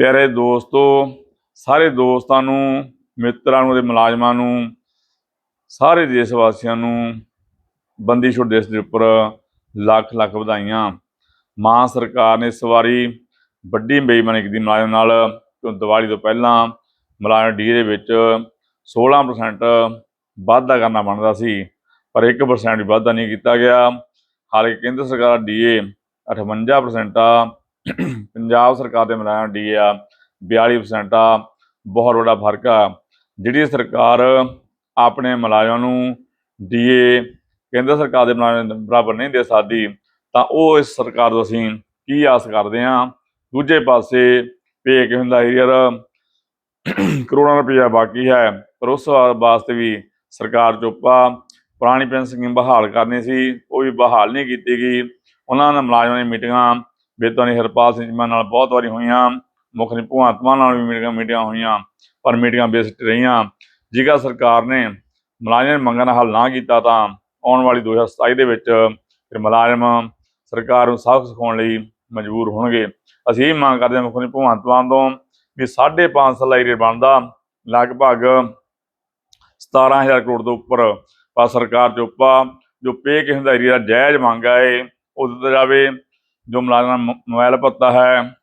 ਪਿਆਰੇ ਦੋਸਤੋ, ਸਾਰੇ ਦੋਸਤਾਂ ਨੂੰ, ਮਿੱਤਰਾਂ ਨੂੰ ਤੇ ਮੁਲਾਜ਼ਮਾਂ ਨੂੰ, ਸਾਰੇ ਦੇਸ਼ ਵਾਸੀਆਂ ਨੂੰ ਬੰਦੀ ਛੋੜ ਦਿਵਸ ਦੇ ਉੱਪਰ ਲੱਖ ਲੱਖ ਵਧਾਈਆਂ। ਮਾਂ ਸਰਕਾਰ ਨੇ ਇਸ ਵਾਰੀ ਵੱਡੀ ਬੇਈਮਾਨੀ ਕੀਤੀ ਮੁਲਾਜ਼ਮ ਨਾਲ। ਕਿਉਂ ਦੀਵਾਲੀ ਤੋਂ ਪਹਿਲਾਂ ਮੁਲਾਜ਼ਮ ਡੀ ਦੇ ਵਿੱਚ 16% ਵਾਧਾ ਕਰਨਾ ਬਣਦਾ ਸੀ, ਪਰ 1% ਵੀ ਵਾਧਾ ਨਹੀਂ ਕੀਤਾ ਗਿਆ। ਹਾਲਾਂਕਿ ਕੇਂਦਰ ਸਰਕਾਰ ਡੀਏ 58% ਆ ਪੰਜਾਬ ਸਰਕਾਰ ਦੇ ਮੁਲਾਜ਼ਮ ਡੀਏ ਆ 42% ਆ, ਬਹੁਤ ਵੱਡਾ ਫ਼ਰਕ ਆ। ਜਿਹੜੀ ਸਰਕਾਰ ਆਪਣੇ ਮੁਲਾਜ਼ਮਾਂ ਨੂੰ ਡੀਏ ਕੇਂਦਰ ਸਰਕਾਰ ਦੇ ਮੁਲਾਜ਼ਮਾਂ ਬਰਾਬਰ ਨਹੀਂ ਦੇ ਸਕਦੀ, ਤਾਂ ਉਹ ਇਸ ਸਰਕਾਰ ਤੋਂ ਅਸੀਂ ਕੀ ਆਸ ਕਰਦੇ ਹਾਂ? ਦੂਜੇ ਪਾਸੇ ਪੇ ਕਿ ਹੁੰਦਾ ਯਾਰ ਕਰੋੜਾਂ ਰੁਪਇਆ ਬਾਕੀ ਹੈ, ਪਰ ਉਸ ਵਾ- ਵਾਸਤੇ ਵੀ ਸਰਕਾਰ ਚੁੱਪਾ ਪੁਰਾਣੀ ਪੈਨਸ਼ਨ ਸਕੀਮ ਬਹਾਲ ਕਰਨੀ ਸੀ, ਉਹ ਵੀ ਬਹਾਲ ਨਹੀਂ ਕੀਤੀ ਗਈ। ਉਹਨਾਂ ਨੇ ਮੁਲਾਜ਼ਮਾਂ ਦੀਆਂ ਮੀਟਿੰਗਾਂ ਬੇਤਾਨੀ ਹਰਪਾਲ ਸਿੰਘ ਚੀਮਾ ਨਾਲ ਬਹੁਤ ਵਾਰੀ ਹੋਈਆਂ, ਮੁੱਖ ਮੰਤਰੀ ਭਗਵੰਤ ਮਾਨ ਨਾਲ ਵੀ ਮੀਟਿੰਗਾਂ ਮੀਟਿੰਗਾਂ ਹੋਈਆਂ, ਪਰ ਮੀਟਿੰਗਾਂ ਬੇਸਿਕ ਰਹੀਆਂ। ਜੇਕਰ ਸਰਕਾਰ ਨੇ ਮੁਲਾਜ਼ਮ ਦੀ ਮੰਗਾਂ ਦਾ ਹੱਲ ਨਾ ਕੀਤਾ ਤਾਂ ਆਉਣ ਵਾਲੀ 2027 ਦੇ ਵਿੱਚ ਫਿਰ ਮੁਲਾਜ਼ਮ ਸਰਕਾਰ ਨੂੰ ਸਬਕ ਸਿਖਾਉਣ ਲਈ ਮਜਬੂਰ ਹੋਣਗੇ। ਅਸੀਂ ਇਹ ਮੰਗ ਕਰਦੇ ਹਾਂ ਮੁੱਖ ਮੰਤਰੀ ਭਗਵੰਤ ਮਾਨ ਤੋਂ ਵੀ 5.5 ਸਾਲ ਏਰੀਆ ਬਣਦਾ, ਲਗਭਗ 17000 ਕਰੋੜ ਤੋਂ ਉੱਪਰ। ਪਰ ਸਰਕਾਰ ਚੁੱਪਾ ਜੋ ਪੇ ਕਿਸਮ ਦਾ ਏਰੀਆ ਜਾਇਜ਼ ਮੰਗਾ ਏ ਉਹ ਦਿੱਤਾ ਜਾਵੇ। ਜੋ ਮੁਲਾਜ਼ਮਾਂ ਦਾ ਮ- ਮੋਬਾਈਲ ਭੱਤਾ ਹੈ,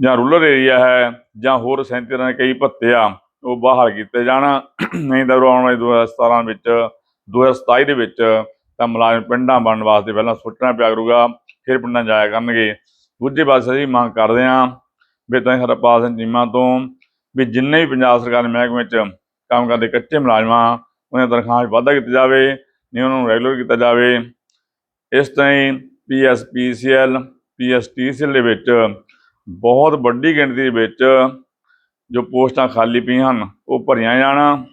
ਜਾਂ ਰੂਰਲ ਏਰੀਆ ਹੈ, ਜਾਂ ਹੋਰ 37 ਦੇ ਕਈ ਭੱਤੇ ਆ, ਉਹ ਬਾਹਰ ਕੀਤੇ ਜਾਣ। ਨਹੀਂ ਤਾਂ ਆਉਣ ਵਾਲੇ 2017 ਵਿੱਚ 2027 ਦੇ ਵਿੱਚ ਤਾਂ ਮੁਲਾਜ਼ਮ ਪਿੰਡਾਂ ਬਣਨ ਵਾਸਤੇ ਪਹਿਲਾਂ ਸੋਚਣਾ ਪਿਆ ਕਰੂਗਾ, ਫਿਰ ਪਿੰਡਾਂ ਜਾਇਆ ਕਰਨਗੇ। ਦੂਜੇ ਪਾਸੇ ਅਸੀਂ ਮੰਗ ਕਰਦੇ ਹਾਂ ਵੀ ਤਾਂ ਹਰਪਾਲ ਸਿੰਘ ਚੀਮਾ ਤੋਂ, ਵੀ ਜਿੰਨੇ ਵੀ ਪੰਜਾਬ ਸਰਕਾਰ ਦੇ ਮਹਿਕਮੇ ਵਿੱਚ ਕੰਮ ਕਰਦੇ ਕੱਚੇ ਮੁਲਾਜ਼ਮਾਂ, ਉਹਨਾਂ ਦੀ ਤਨਖਾਹ 'ਚ ਵਾਧਾ ਕੀਤਾ ਜਾਵੇ, ਨਹੀਂ ਉਹਨਾਂ ਨੂੰ ਰੈਗੂਲਰ ਕੀਤਾ ਜਾਵੇ। ਇਸ ਤਰ੍ਹਾਂ ਹੀ ਪੀਐਸਪੀਸੀਐਲ ਪੀਐਸਟੀਸੀਐਲ ਦੇ ਵਿੱਚ, ਬਹੁਤ ਵੱਡੀ ਗਿਣਤੀ ਦੇ ਵਿੱਚ ਜੋ ਪੋਸਟਾਂ ਖਾਲੀ ਪਈਆਂ ਹਨ, ਉਹ ਭਰੀਆਂ ਜਾਣ।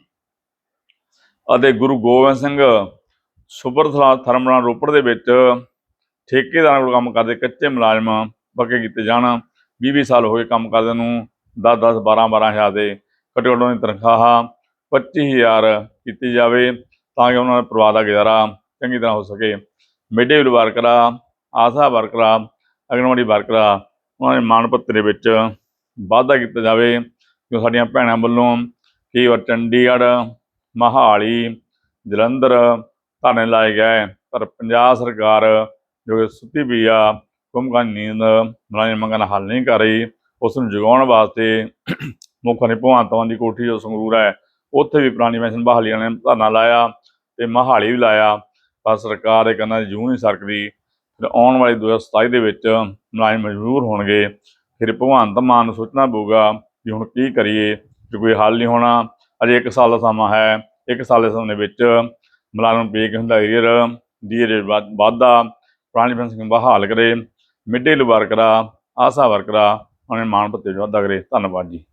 ਅਤੇ ਗੁਰੂ ਗੋਬਿੰਦ ਸਿੰਘ ਸੁਪਰ ਥਰਮਲ ਰੋਪੜ ਦੇ ਵਿੱਚ ਠੇਕੇਦਾਰਾਂ ਕੋਲ ਕੰਮ ਕਰਦੇ ਕੱਚੇ ਮੁਲਾਜ਼ਮ ਪੱਕੇ ਕੀਤੇ ਜਾਣ। 20 ਸਾਲ ਹੋ ਗਏ ਕੰਮ ਕਰਦੇ ਨੂੰ 10 10 12 12 ਹਜ਼ਾਰ ਦੇ ਘੱਟੋ ਘੱਟ ਉਹਨਾਂ ਦੀ ਤਨਖਾਹ 25000 ਕੀਤੀ ਜਾਵੇ ਤਾਂ ਕਿ ਉਹਨਾਂ ਦੇ ਪਰਿਵਾਰ ਦਾ ਗੁਜ਼ਾਰਾ ਚੰਗੀ ਤਰ੍ਹਾਂ ਹੋ ਸਕੇ। ਮਿਡ ਡੇ ਮੀਲ ਵਰਕਰਾਂ ਆਸਾ ਵਰਕਰਾਂ ਅੰਗਨਵਾੜੀ ਵਰਕਰਾਂ ਉਹਨਾਂ ਦੇ ਮਾਣ ਪੱਤਰ ਦੇ ਵਿੱਚ ਵਾਧਾ ਕੀਤਾ ਜਾਵੇ। ਜੋ ਸਾਡੀਆਂ ਭੈਣਾਂ ਵੱਲੋਂ ਕਈ ਵਾਰ ਚੰਡੀਗੜ੍ਹ, ਮਹਾਲੀ, ਜਲੰਧਰ ਧਰਨੇ ਲਾਏ ਗਏ। ਪਰ ਪੰਜਾਬ ਸਰਕਾਰ ਜੋ ਕਿ ਸੁੱਤੀ ਪਈ ਆ ਕੁੰਭਕਾਂ ਨੀਂਦ ਮੁਲਾਜ਼ਮ ਮੰਗਾਂ ਦਾ ਹੱਲ ਨਹੀਂ ਕਰ ਰਹੀ, ਉਸ ਨੂੰ ਜਗਾਉਣ ਵਾਸਤੇ ਮੁੱਖ ਨੇ ਭਗਵੰਤ ਮਾਨ ਦੀ ਕੋਠੀ ਜੋ ਸੰਗਰੂਰ ਹੈ, ਉੱਥੇ ਵੀ ਪੁਰਾਣੀ ਪੈਨਸ਼ਨ ਬਹਾਲੀਆਂ ਨੇ ਧਰਨਾ ਲਾਇਆ ਤੇ ਮਹਾਲੀ ਵੀ ਲਾਇਆ। ਪਰ ਸਰਕਾਰ ਇਹ ਕਹਿੰਦਾ ਜੂ ਨਹੀਂ ਸਰਕਦੀ। ਫਿਰ ਆਉਣ ਵਾਲੀ 2027 ਦੇ ਵਿੱਚ ਮੁਲਾਜ਼ਮ ਮਜਬੂਰ ਹੋਣਗੇ। ਫਿਰ ਭਗਵੰਤ ਮਾਨ ਨੂੰ ਸੋਚਣਾ ਪਊਗਾ ਵੀ ਹੁਣ ਕੀ ਕਰੀਏ, ਜੇ ਕੋਈ ਹੱਲ ਨਹੀਂ ਹੋਣਾ। ਅਜੇ 1 ਸਾਲ ਦਾ ਸਮਾਂ ਹੈ। 1 ਸਾਲ ਦੇ ਸਮੇਂ ਵਿੱਚ ਮੁਲਾਜ਼ਮ ਪੇ ਕਿ ਹੁੰਦਾ ਏਰੀਅਰ ਡੀ ਰੇਟ ਵਾਧਾ ਪੁਰਾਣੀ ਪੈਨਸ਼ਨ ਬਹਾਲ ਕਰੇ ਮਿਡ ਡੇ ਵਰਕਰਾਂ ਆਸਾ ਵਰਕਰਾਂ ਉਹਨੇ ਮਾਣ ਭੱਤੇ 'ਚ ਵਾਧਾ ਕਰੇ। ਧੰਨਵਾਦ ਜੀ।